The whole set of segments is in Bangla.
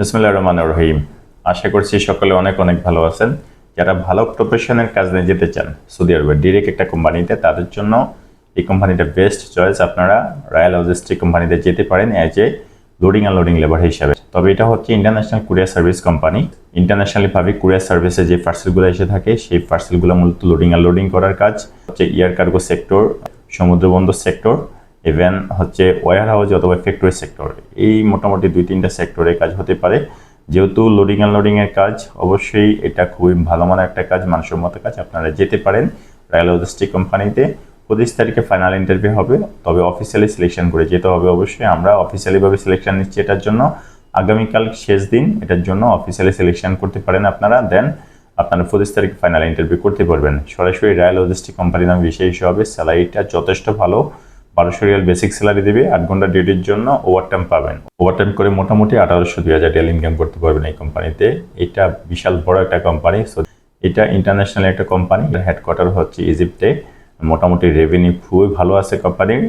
বিসমুল্লাহ রহমান রহিম। আশা করছি সকলে অনেক অনেক ভালো আছেন। যারা ভালো প্রফেশনের কাজ নিয়ে যেতে চান, সৌদি আরবে ডিরেক্ট একটা কোম্পানিতে, তাদের জন্য এই কোম্পানিটা বেস্ট চয়েস আপনারা রয়্যাল লজিস্টিক কোম্পানিতে যেতে পারেন as a loading and loading labour হিসাবে। তবে এটা হচ্ছে ইন্টারন্যাশনাল কুরিয়ার সার্ভিস কোম্পানি ইন্টারন্যাশনালিভাবে কুরিয়ার সার্ভিসে যে পার্সেলগুলো এসে থাকে, সেই পার্সেলগুলো মূলত লোডিং অ্যান্ড লোডিং করার কাজ। হচ্ছে ইয়ার কার্গো সেক্টর সমুদ্রবন্দর সেক্টর ইভেন হচ্ছে ওয়ার হাউস অথবা ফ্যাক্টরি সেক্টর এই মোটামুটি দুই তিনটা সেক্টরে কাজ হতে পারে। যেহেতু লোডিং এর কাজ, অবশ্যই এটা খুবই ভালো মানের একটা কাজ মানসম্মত কাজ, আপনারা যেতে পারেন রায়ল লজিস্টিক কোম্পানিতে পঁচিশ তারিখে ফাইনাল ইন্টারভিউ হবে, তবে অফিসিয়ালি সিলেকশন করে যেতে হবে অবশ্যই। আমরা অফিসিয়ালিভাবে সিলেকশন নিচ্ছি এটার জন্য। আগামীকাল শেষ দিন, এটার জন্য অফিসিয়ালি সিলেকশন করতে পারেন আপনারা। দেন আপনারা পঁচিশ তারিখ ফাইনাল ইন্টারভিউ করতে পারবেন। সরাসরি রায়ল লজিস্টিক কোম্পানির নাম বিশেষ হবে। স্যালারিটা যথেষ্ট ভালো। বারোশো রিয়াল বেসিক স্যালারি দেবে, আট ঘণ্টা ডিউটির জন্য ওভারটাইম পাবেন। ওভারটাইম করে মোটামুটি আঠারোশো, দুই হাজার রিয়াল ইনকাম করতে পারবেন এই কোম্পানিতে এটা বিশাল বড় একটা কোম্পানি সো এটা ইন্টারন্যাশনাল একটা কোম্পানি হেডকোয়ার্টার হচ্ছে ইজিপ্টে মোটামুটি রেভিনিউ খুবই ভালো আছে কোম্পানির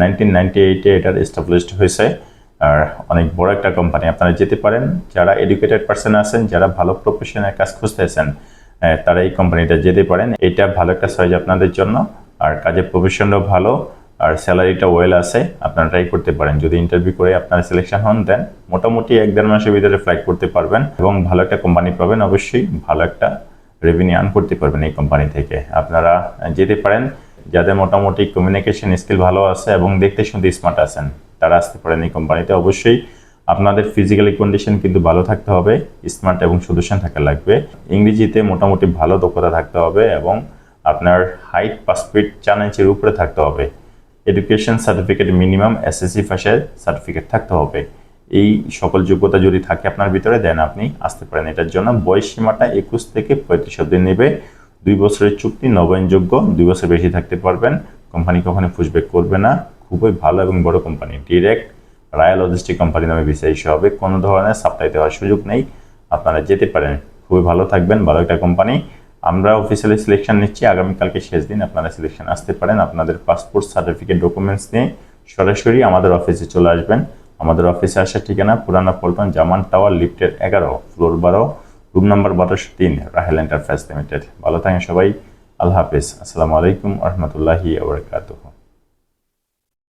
নাইনটিন নাইনটি এইটে এটার এস্টাবলিশড হয়েছে। আর অনেক বড় একটা কোম্পানি আপনারা যেতে পারেন। যারা এডুকেটেড পার্সন আছেন, যারা ভালো প্রফেশনের কাজ খুঁজতেছেন তারা এই কোম্পানিটা যেতে পারেন। এটা ভালো একটা চয়েস আপনাদের জন্য। আর কাজের প্রফেশনটাও ভালো। আর স্যালারিটা ওয়েল আছে, আপনারা ট্রাই করতে পারেন। যদি ইন্টারভিউ করে আপনারা সিলেকশন হন দেন মোটামুটি এক দেড় মাসের ভিতরে ফ্লাইট করতে পারবেন এবং ভালো একটা কোম্পানি পাবেন। অবশ্যই ভালো একটা রেভিনিউ আর্ন করতে পারবেন এই কোম্পানি থেকে। আপনারা যেতে পারেন, যাদের মোটামুটি কমিউনিকেশন স্কিল ভালো আছে এবং দেখতে শুনতে স্মার্ট আছেন, তারা আসতে পারেন এই কোম্পানিতে অবশ্যই আপনাদের ফিজিক্যালি কন্ডিশন কিন্তু ভালো থাকতে হবে স্মার্ট এবং সলিউশন থাকা লাগবে। ইংরেজিতে মোটামুটি ভালো দক্ষতা থাকতে হবে এবং আপনার হাইট পাঁচ ফিট চার উপরে থাকতে হবে। এডুকেশন সার্টিফিকেট মিনিমাম এসএসসি পাশের সার্টিফিকেট থাকতে হবে। এই সকল যোগ্যতা যদি থাকে আপনার ভিতরে দেন আপনি আসতে পারেন। এটার জন্য বয়স সীমাটা একুশ থেকে পঁয়ত্রিশ অব্দি নেবে। দুই বছরের চুক্তি, নবায়নযোগ্য, দুই বছর বেশি থাকতে পারবেন। কোম্পানি কখনো পুষব্যাক করবে না। খুবই ভালো এবং বড় কোম্পানি। ডিরেক্ট রায় লজিস্টিক কোম্পানি নামে বিশেষ হবে। কোনো ধরনের সাপ্লাই দেওয়ার সুযোগ নেই। আপনারা যেতে পারেন। খুবই ভালো থাকবেন। ভালো একটা কোম্পানি। আমরা অফিসিয়ালি সিলেকশন নিচ্ছি আগামীকালকে শেষ দিন আপনারা সিলেকশন আসতে পারেন। আপনাদের পাসপোর্ট সার্টিফিকেট ডকুমেন্টস নিয়ে সরাসরি আমাদের অফিসে চলে আসবেন। আমাদের অফিসে আসার ঠিকানা পুরানা পল্টন জামান টাওয়ার, লিফটের এগারো, ফ্লোর বারো, রুম নাম্বার বারোশো তিন, রাহেল এন্টারপ্রাইজ লিমিটেড। ভালো থাকেন সবাই। আল্লাহ হাফিজ। আসসালামু আলাইকুম রহমতুল্লাহি আবরকাতুহ